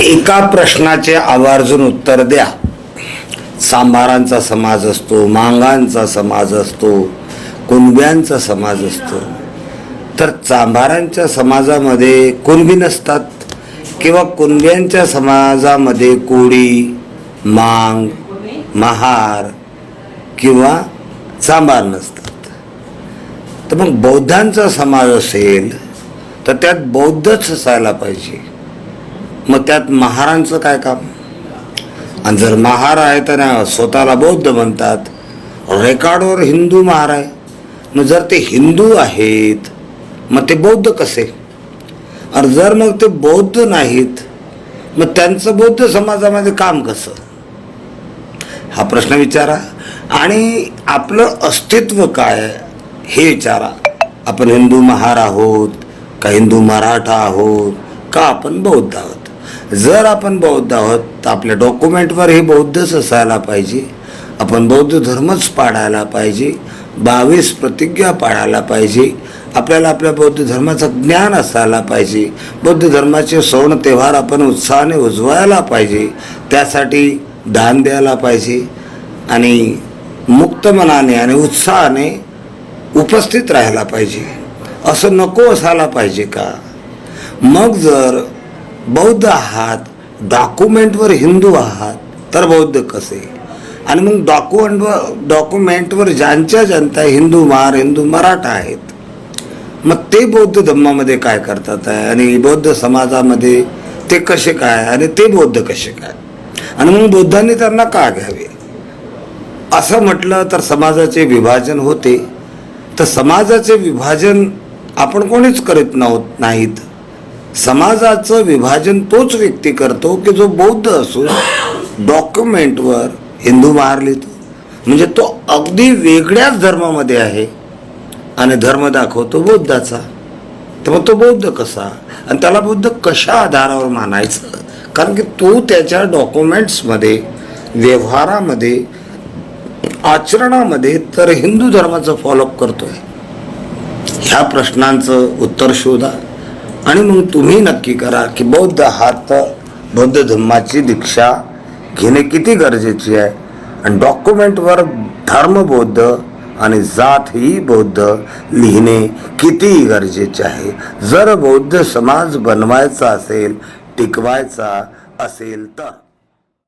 एका प्रश्नाचे आवर्जून उत्तर द्या. सांभारांचा समाज असतो मांगांचा समाज असतो कुणब्यांचा समाज असतो. तर चांभारांच्या समाजामध्ये कुणबी नसतात किंवा कुणब्यांच्या समाजामध्ये कोळी मांग महार किंवा चांभार नसतात. तर मग बौद्धांचा समाज असेल तर त्यात बौद्धच असायला पाहिजे. मग त्यात महारांचं काय काम? आणि जर महार आहे तर स्वतःला बौद्ध म्हणतात. रेकॉर्डवर हिंदू महार आहे. मग जर ते हिंदू आहेत मग ते बौद्ध कसे? आणि जर मग ते बौद्ध नाहीत मग त्यांचं बौद्ध समाजामध्ये काम कसं? हा प्रश्न विचारा. आणि आपलं अस्तित्व काय हे विचारा. आपण हिंदू महार आहोत का हिंदू मराठा आहोत का आपण बौद्ध आहोत? जर आपण बौद्ध आहोत तर आपल्या डॉक्युमेंटवर हे बौद्धच असायला पाहिजे. आपण बौद्ध धर्मच पाळायला पाहिजे. बावीस प्रतिज्ञा पाळायला पाहिजे. आपल्याला आपल्या बौद्ध धर्माचं ज्ञान असायला पाहिजे. बौद्ध धर्माचे सण त्योहार आपण उत्साहाने उजवायला पाहिजे. त्यासाठी दान द्यायला पाहिजे. आणि मुक्त मनाने आणि उत्साहाने उपस्थित राहायला पाहिजे. असं नको असायला पाहिजे का? मग जर बौद्ध आहात डॉक्युमेंटवर हिंदू आहात तर बौद्ध कसे? आणि मग डॉक्युमेंटवर डॉक्युमेंटवर ज्यांच्या जनता हिंदू मार हिंदू मराठा आहेत मग ते बौद्ध धम्मामध्ये काय करतात? आहे आणि बौद्ध समाजामध्ये ते कसे काय? आणि ते बौद्ध कसे काय? आणि मग बौद्धांनी त्यांना का घ्यावे? असं म्हटलं तर समाजाचे विभाजन होते. तर समाजाचे विभाजन आपण कोणीच करीत नव्हत नाहीत. समाजाचं विभाजन तोच व्यक्ती करतो की जो बौद्ध असून डॉक्युमेंटवर हिंदू महार लिहितो. म्हणजे तो अगदी वेगळ्याच धर्मामध्ये आहे आणि धर्म दाखवतो बौद्धाचा. तर मग तो बौद्ध कसा? आणि त्याला बौद्ध कशा आधारावर मानायचं? कारण की तो त्याच्या डॉक्युमेंट्समध्ये व्यवहारामध्ये आचरणामध्ये तर हिंदू धर्माचं फॉलोअप करतोय. ह्या प्रश्नांचं उत्तर शोधा. आणि मग तुम्ही नक्की करा की बौद्ध हात बौद्ध धर्माची दीक्षा घेणे किती गरजेची आहे? आणि डॉक्युमेंटवर धर्म बौद्ध आणि जात ही बौद्ध लिहिणे किती गरजेचे आहे? जर बौद्ध समाज बनवायचा असेल टिकवायचा असेल तर.